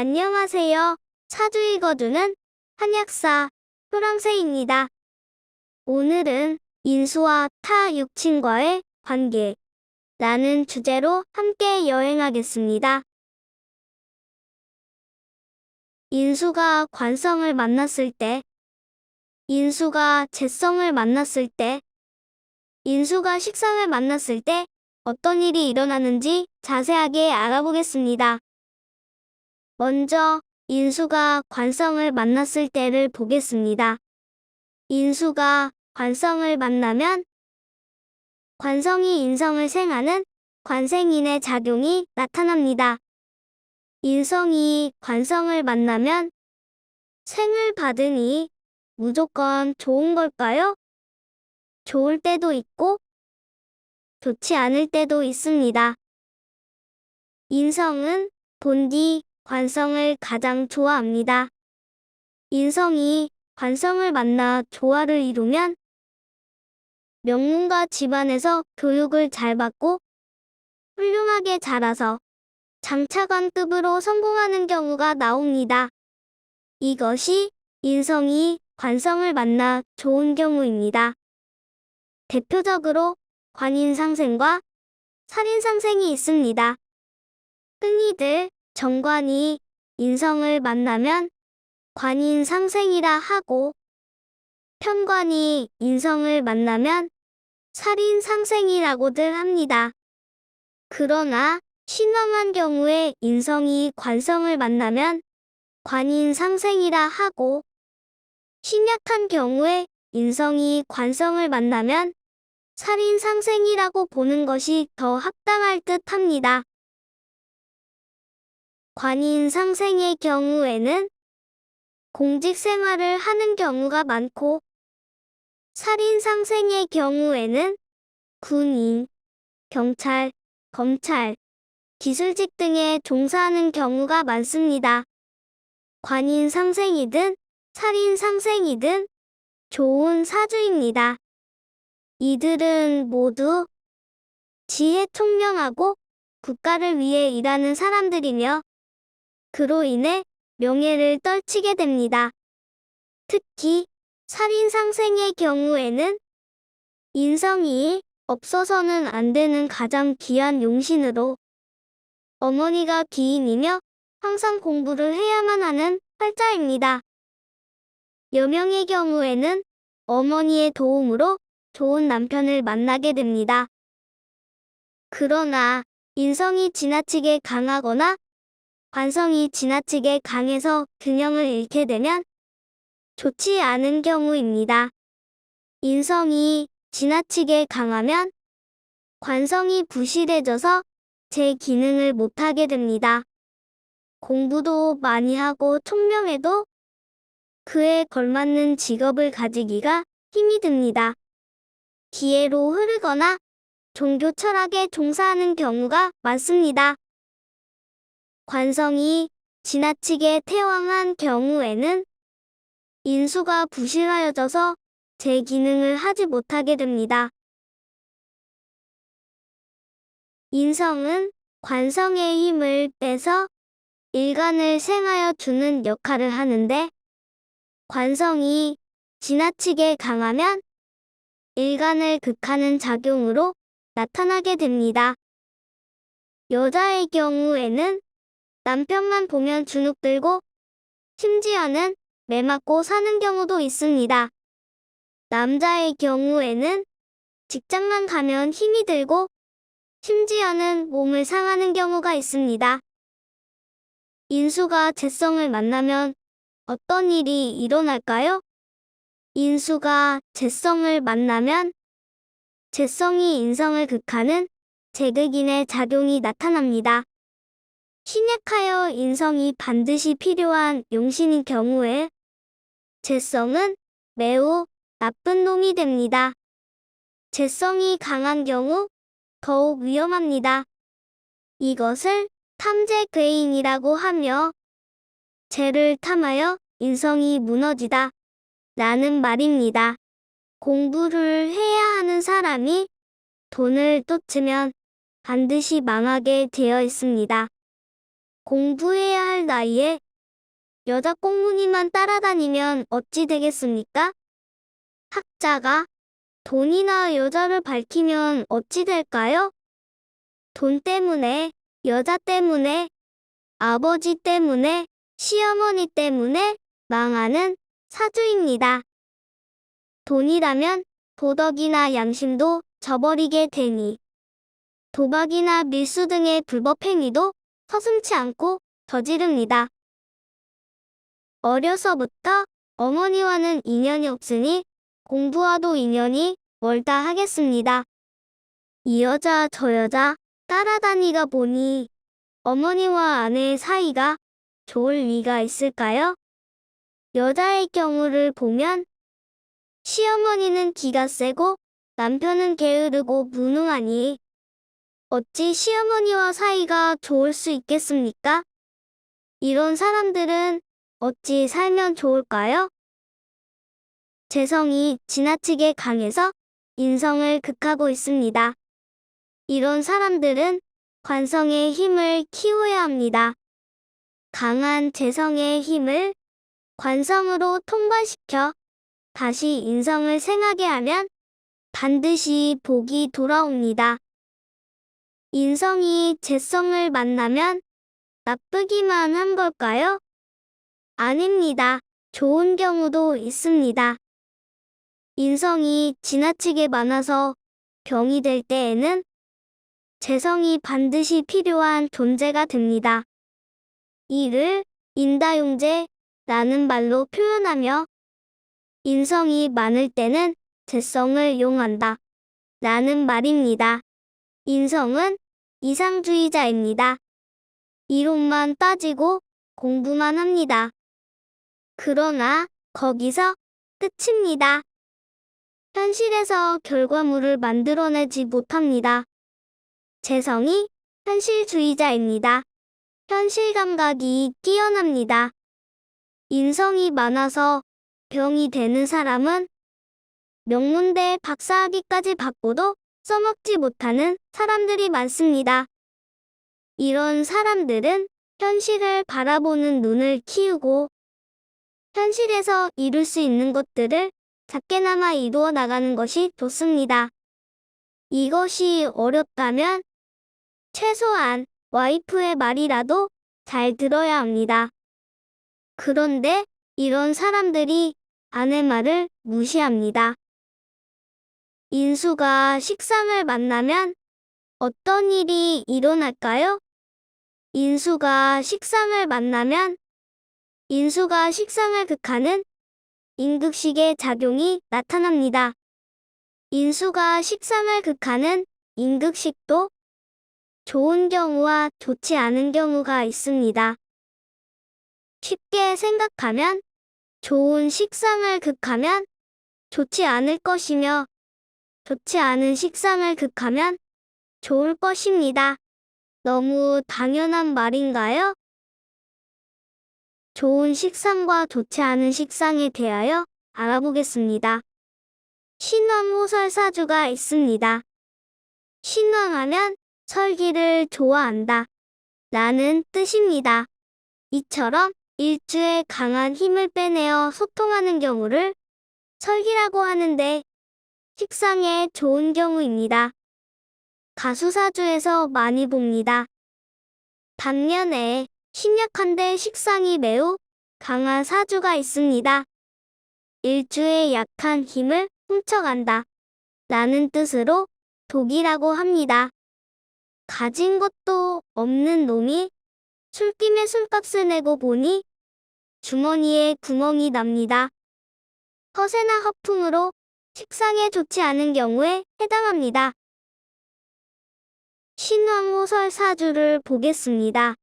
안녕하세요. 사주 읽어주는 한약사 효랑새입니다. 오늘은 인수와 타 육친과의 관계 라는 주제로 함께 여행하겠습니다. 인수가 관성을 만났을 때, 인수가 재성을 만났을 때, 인수가 식상을 만났을 때 어떤 일이 일어나는지 자세하게 알아보겠습니다. 먼저 인수가 관성을 만났을 때를 보겠습니다. 인수가 관성을 만나면 관성이 인성을 생하는 관생인의 작용이 나타납니다. 인성이 관성을 만나면 생을 받으니 무조건 좋은 걸까요? 좋을 때도 있고 좋지 않을 때도 있습니다. 인성은 본디 관성을 가장 좋아합니다. 인성이 관성을 만나 조화를 이루면 명문가 집안에서 교육을 잘 받고 훌륭하게 자라서 장차관급으로 성공하는 경우가 나옵니다. 이것이 인성이 관성을 만나 좋은 경우입니다. 대표적으로 관인상생과 살인상생이 있습니다. 흔히들 정관이 인성을 만나면 관인 상생이라 하고 편관이 인성을 만나면 살인 상생이라고들 합니다. 그러나 신왕한 경우에 인성이 관성을 만나면 관인 상생이라 하고 신약한 경우에 인성이 관성을 만나면 살인 상생이라고 보는 것이 더 합당할 듯 합니다. 관인 상생의 경우에는 공직 생활을 하는 경우가 많고 살인 상생의 경우에는 군인, 경찰, 검찰, 기술직 등에 종사하는 경우가 많습니다. 관인 상생이든 살인 상생이든 좋은 사주입니다. 이들은 모두 지혜 총명하고 국가를 위해 일하는 사람들이며 그로 인해 명예를 떨치게 됩니다. 특히 살인상생의 경우에는 인성이 없어서는 안 되는 가장 귀한 용신으로 어머니가 귀인이며 항상 공부를 해야만 하는 활자입니다. 여명의 경우에는 어머니의 도움으로 좋은 남편을 만나게 됩니다. 그러나 인성이 지나치게 강하거나 관성이 지나치게 강해서 균형을 잃게 되면 좋지 않은 경우입니다. 인성이 지나치게 강하면 관성이 부실해져서 제 기능을 못하게 됩니다. 공부도 많이 하고 총명해도 그에 걸맞는 직업을 가지기가 힘이 듭니다. 기회로 흐르거나 종교 철학에 종사하는 경우가 많습니다. 관성이 지나치게 태왕한 경우에는 인수가 부실하여져서 제 기능을 하지 못하게 됩니다. 인성은 관성의 힘을 빼서 일간을 생하여 주는 역할을 하는데 관성이 지나치게 강하면 일간을 극하는 작용으로 나타나게 됩니다. 여자의 경우에는 남편만 보면 주눅 들고 심지어는 매 맞고 사는 경우도 있습니다. 남자의 경우에는 직장만 가면 힘이 들고 심지어는 몸을 상하는 경우가 있습니다. 인수가 재성을 만나면 어떤 일이 일어날까요? 인수가 재성을 만나면 재성이 인성을 극하는 제극인의 작용이 나타납니다. 신약하여 인성이 반드시 필요한 용신인 경우에 재성은 매우 나쁜 놈이 됩니다. 재성이 강한 경우 더욱 위험합니다. 이것을 탐재괴인이라고 하며 죄를 탐하여 인성이 무너지다 라는 말입니다. 공부를 해야 하는 사람이 돈을 쫓으면 반드시 망하게 되어 있습니다. 공부해야 할 나이에 여자 꽁무니만 따라다니면 어찌 되겠습니까? 학자가 돈이나 여자를 밝히면 어찌 될까요? 돈 때문에, 여자 때문에, 아버지 때문에, 시어머니 때문에 망하는 사주입니다. 돈이라면 도덕이나 양심도 저버리게 되니 도박이나 밀수 등의 불법 행위도 서슴치 않고 저지릅니다. 어려서부터 어머니와는 인연이 없으니 공부와도 인연이 멀다 하겠습니다. 이 여자 저 여자 따라다니가 보니 어머니와 아내의 사이가 좋을 리가 있을까요? 여자의 경우를 보면 시어머니는 기가 세고 남편은 게으르고 무능하니 어찌 시어머니와 사이가 좋을 수 있겠습니까? 이런 사람들은 어찌 살면 좋을까요? 재성이 지나치게 강해서 인성을 극하고 있습니다. 이런 사람들은 관성의 힘을 키워야 합니다. 강한 재성의 힘을 관성으로 통과시켜 다시 인성을 생하게 하면 반드시 복이 돌아옵니다. 인성이 재성을 만나면 나쁘기만 한 걸까요? 아닙니다. 좋은 경우도 있습니다. 인성이 지나치게 많아서 병이 될 때에는 재성이 반드시 필요한 존재가 됩니다. 이를 인다용제라는 말로 표현하며 인성이 많을 때는 재성을 용한다. 라는 말입니다. 인성은 이상주의자입니다. 이론만 따지고 공부만 합니다. 그러나 거기서 끝입니다. 현실에서 결과물을 만들어내지 못합니다. 재성이 현실주의자입니다. 현실 감각이 뛰어납니다. 인성이 많아서 병이 되는 사람은 명문대 박사학위까지 받고도 써먹지 못하는 사람들이 많습니다. 이런 사람들은 현실을 바라보는 눈을 키우고 현실에서 이룰 수 있는 것들을 작게나마 이루어 나가는 것이 좋습니다. 이것이 어렵다면 최소한 와이프의 말이라도 잘 들어야 합니다. 그런데 이런 사람들이 아내 말을 무시합니다. 인수가 식상을 만나면 어떤 일이 일어날까요? 인수가 식상을 만나면 인수가 식상을 극하는 임극식의 작용이 나타납니다. 인수가 식상을 극하는 임극식도 좋은 경우와 좋지 않은 경우가 있습니다. 쉽게 생각하면 좋은 식상을 극하면 좋지 않을 것이며 좋지 않은 식상을 극하면 좋을 것입니다. 너무 당연한 말인가요? 좋은 식상과 좋지 않은 식상에 대하여 알아보겠습니다. 신왕 호설 사주가 있습니다. 신왕하면 설기를 좋아한다. 라는 뜻입니다. 이처럼 일주에 강한 힘을 빼내어 소통하는 경우를 설기라고 하는데 식상에 좋은 경우입니다. 가수사주에서 많이 봅니다. 반면에 신약한데 식상이 매우 강한 사주가 있습니다. 일주에 약한 힘을 훔쳐간다. 라는 뜻으로 독이라고 합니다. 가진 것도 없는 놈이 술김에 술값을 내고 보니 주머니에 구멍이 납니다. 허세나 허풍으로 식상에 좋지 않은 경우에 해당합니다. 신왕호설 사주를 보겠습니다.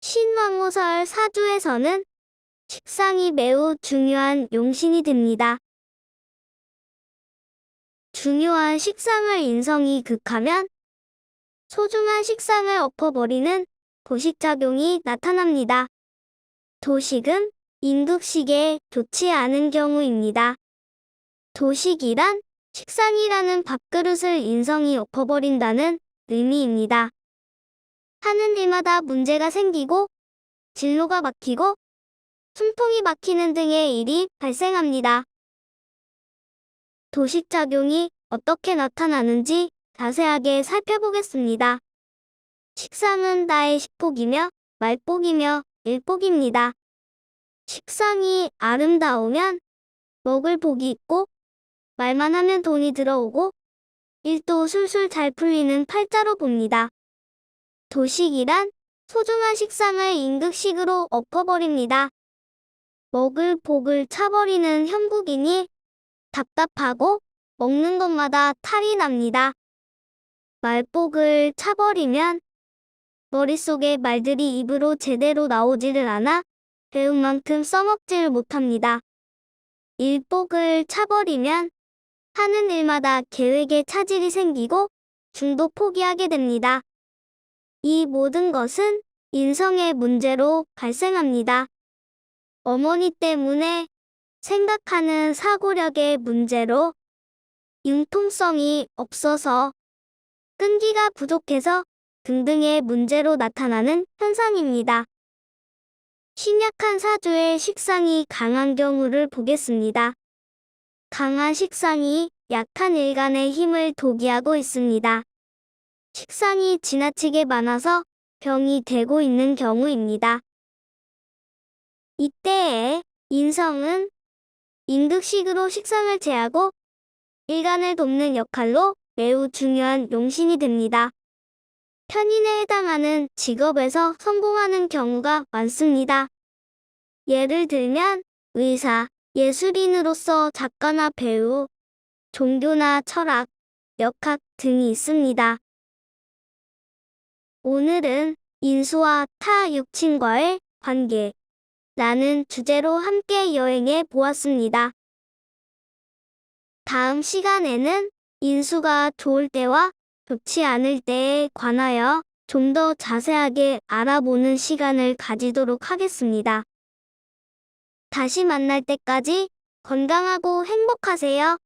신왕호설 사주에서는 식상이 매우 중요한 용신이 됩니다. 중요한 식상을 인성이 극하면 소중한 식상을 엎어버리는 도식작용이 나타납니다. 도식은 인극식에 좋지 않은 경우입니다. 도식이란 식상이라는 밥그릇을 인성이 엎어버린다는 의미입니다. 하는 일마다 문제가 생기고 진로가 막히고 숨통이 막히는 등의 일이 발생합니다. 도식작용이 어떻게 나타나는지 자세하게 살펴보겠습니다. 식상은 나의 식복이며 말복이며 일복입니다. 식상이 아름다우면 먹을 복이 있고 말만 하면 돈이 들어오고 일도 술술 잘 풀리는 팔자로 봅니다. 도식이란 소중한 식상을 임극식으로 엎어버립니다. 먹을 복을 차버리는 형국이니 답답하고 먹는 것마다 탈이 납니다. 말복을 차버리면 머릿속에 말들이 입으로 제대로 나오지를 않아 배운 만큼 써먹지를 못합니다. 일복을 차버리면 하는 일마다 계획에 차질이 생기고 중도 포기하게 됩니다. 이 모든 것은 인성의 문제로 발생합니다. 어머니 때문에 생각하는 사고력의 문제로 융통성이 없어서 끈기가 부족해서 등등의 문제로 나타나는 현상입니다. 신약한 사주의 식상이 강한 경우를 보겠습니다. 강한 식상이 약한 일간의 힘을 도기하고 있습니다. 식상이 지나치게 많아서 병이 되고 있는 경우입니다. 이때에 인성은 임극식으로 식상을 제하고 일간을 돕는 역할로 매우 중요한 용신이 됩니다. 편인에 해당하는 직업에서 성공하는 경우가 많습니다. 예를 들면 의사, 예술인으로서 작가나 배우, 종교나 철학, 역학 등이 있습니다. 오늘은 인수와 타 육친과의 관계 라는 주제로 함께 여행해 보았습니다. 다음 시간에는 인수가 좋을 때와 좋지 않을 때에 관하여 좀 더 자세하게 알아보는 시간을 가지도록 하겠습니다. 다시 만날 때까지 건강하고 행복하세요.